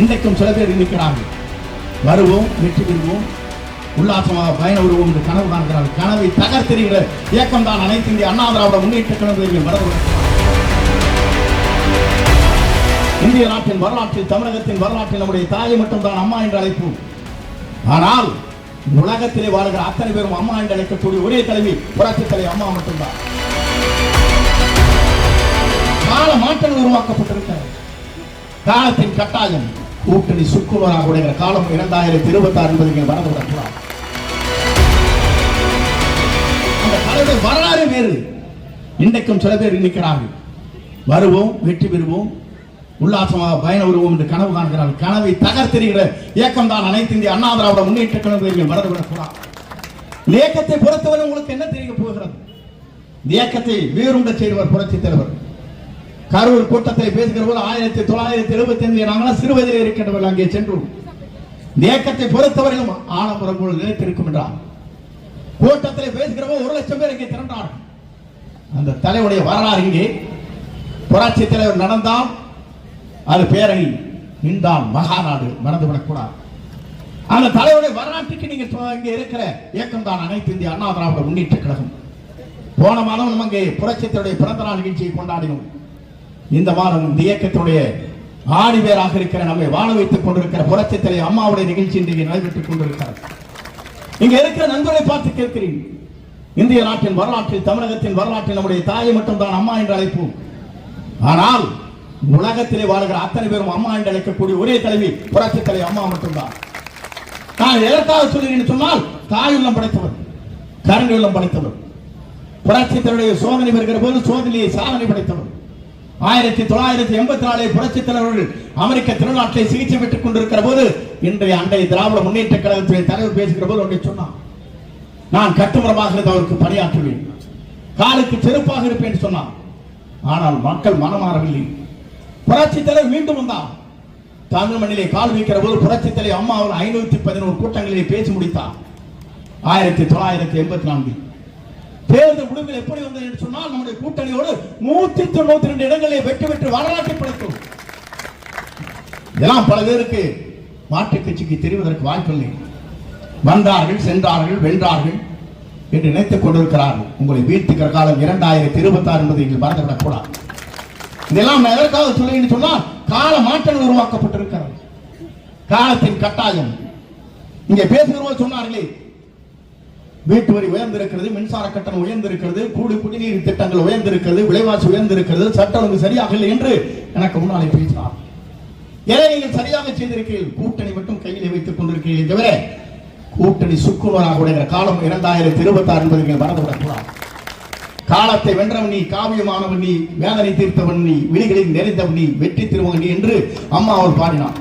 இன்றைக்கும் சில பேர் இருக்கிறார்கள். வருவோம் வெற்றி பெறுவோம். உல்லாசமாக பயண வருவோம் என்று கனவு காண்கிறார்கள் கனவை தகர்த்தெறிகிற இயக்கம் தான் அனைத்து இந்திய அண்ணா திராவிட முன்னேற்ற கழகத்தில் வரவு இந்திய நாட்டின் வரலாற்றில் தமிழகத்தின் வரலாற்றில் நம்முடைய தாயை மட்டும்தான் அம்மா என்று அழைப்போம். ஆனால் உலகத்திலே வாழ்கிற அத்தனை பேரும் அம்மா என்று அழைக்கக்கூடிய ஒரே தலைவி புரட்சி தலை அம்மா மட்டும்தான். கால மாற்றங்கள் உருவாக்கப்பட்டிருக்கிறது. காலத்தின் கட்டாயம் கூட்டணி சுக்குவராக உடைகிற காலம் இரண்டாயிரத்தி இருபத்தி ஆறு என்பதை நீங்கள் மறந்துவிடக்கூடாது அந்த தலைவர் வரலாறு வேறு. இன்றைக்கும் சில பேர் நிற்கிறார்கள். வருவோம் வெற்றி பெறுவோம் உல்லாசமாக பயண வருவோம் என்று கனவு காண்கிறார்கள். கனவை தகர்த்தெறிகிற இயக்கம் தான் அனைத்து இந்திய அண்ணா திராவிட முன்னேற்ற கழகம் நீங்கள் மறந்துவிடக்கூடாது இயக்கத்தை பொறுத்தவரை உங்களுக்கு என்ன தெரிய போகிறது? இயக்கத்தை வேறுண்ட செய்தவர் புரட்சி தலைவர். கரூர் கூட்டத்தில் பேசுகிற போது ஆயிரத்தி தொள்ளாயிரத்தி எழுபத்தி ஐந்து நாங்களாம் சிறுவயதில் இருக்கின்றவர்கள் அங்கே சென்றோம். இந்த இயக்கத்தை பொறுத்தவரையிலும் ஆலம்பரம் போல் நிலைத்திருக்கும் என்றார். கூட்டத்தில் பேசுகிற போது ஒரு லட்சம் பேர் இங்கே திரண்டார்கள். அந்த தலைவருடைய வரலாறு இங்கே. புராட்சி தலைவர் நடந்தால் அது பேரணி நின்றால் மகாநாடு மறந்துவிடக்கூடாது. அந்த தலைவருடைய வரலாற்றுக்கு நீங்க சொ- இங்கே இருக்கிற இயக்கம் தான் அனைத்து இந்திய அண்ணா திராவிட முன்னேற்ற கழகம். போன மாதம் நம்ம அங்கே புரட்சித்தருடைய பிறந்த நாள் நிகழ்ச்சியை கொண்டாடினோம். இந்த மாதம் இந்த இயக்கத்தினுடைய ஆணி பேராக இருக்கிற நம்மை வாழ வைத்துக் கொண்டிருக்கிற புரட்சித்தலை அம்மாவுடைய நிகழ்ச்சி இன்றைக்கு நடைபெற்றுக் கொண்டிருக்கிறார் இங்க இருக்கிற நண்பர்களை பார்த்து கேட்கிறேன். இந்திய நாட்டின் வரலாற்றில் தமிழகத்தின் வரலாற்றில் நம்முடைய தாயை மட்டும்தான் அம்மா என்று அழைப்போம். ஆனால் உலகத்திலே வாழ்கிற அத்தனை பேரும் அம்மா என்று அழைக்கக்கூடிய ஒரே தலைவி புரட்சித்தலை அம்மா மட்டும்தான். நான் எதற்காக சொல்கிறேன் சொன்னால் தாயுள்ளம் படைத்தவர் கருணை உள்ளம் படைத்தவர். புரட்சித்தலுடைய சோதனை வருகிற போது சோதனையை சாதனை படைத்தவர். ஆயிரத்தி தொள்ளாயிரத்தி எண்பத்தி நாலில் புரட்சித் தலைவர்கள் அமெரிக்க திருநாட்டில் சிகிச்சை பெற்றுக் கொண்டிருக்கிற போது இன்றைய அண்டை திராவிட முன்னேற்ற கழகத்துடைய தலைவர் பேசுகிற போது ஒன்றை சொன்னார். நான் கட்டுமரமாக இருந்து அவருக்கு பணியாற்றுவேன். காலுக்கு செருப்பாக இருப்பேன் சொன்னார். ஆனால் மக்கள் மனமாறவில்லை புரட்சி தலைவர் மீண்டும் வந்தார். தமிழ் மண்ணிலே கால் வைக்கிற போது புரட்சி தலைவர் அம்மா அவர் ஐநூத்தி பதினோரு கூட்டங்களிலே பேசி முடித்தார். ஆயிரத்தி தொள்ளாயிரத்தி எண்பத்தி நான்கில் தேர்தல் முடிவில் எப்படி வந்தது என்று சொன்னால் நம்முடைய கூட்டணியோடு நூத்தி தொண்ணூத்தி ரெண்டு இடங்களை வெற்றி பெற்று வரலாற்றை படைத்தோம். இதெல்லாம் பல பேருக்கு மாற்றுக் கட்சிக்கு தெரிவதற்கு வாய்ப்பில்லை வந்தார்கள் சென்றார்கள் வென்றார்கள் என்று நினைத்துக் கொண்டிருக்கிறார்கள். உங்களை வீழ்த்துக்கிற காலம் இரண்டாயிரத்தி இருபத்தி ஆறு என்பதை நீங்கள் மறந்துவிடக் கூடாது. இதெல்லாம் எதற்காக சொல்லுன்னு சொன்னால் கால மாற்றங்கள் உருவாக்கப்பட்டிருக்கிறது. காலத்தின் கட்டாயம். இங்கே பேசுகிறவங்க சொன்னார்களே வீட்டு வரி உயர்ந்திருக்கிறது மின்சார கட்டணம் உயர்ந்திருக்கிறது கூடு குடிநீர் திட்டங்கள் உயர்ந்திருக்கிறது விலைவாசி உயர்ந்திருக்கிறது சட்டம் ஒழுங்கு சரியாக இல்லை என்று எனக்கு முன்னாலே பேசினார். ஏன் நீங்கள் சரியாக செய்திருக்கிறீர்கள் கூட்டணி மட்டும் கையிலே வைத்துக் கொண்டிருக்கிறீர்கள் தவிர கூட்டணி சுக்குநூறாக உடைகிற காலம் இரண்டாயிரத்தி இருபத்தி ஆறு என்பதை நீங்கள் மறந்துவிடக்கூடாது காலத்தை வென்றவன் நீ காவியமானவன் நீ வேதனை தீர்த்தவன் நீ விழிகளில் நிறைந்தவன் நீ வெற்றி திருமகன் நீ என்று அம்மா அவர் பாடினான்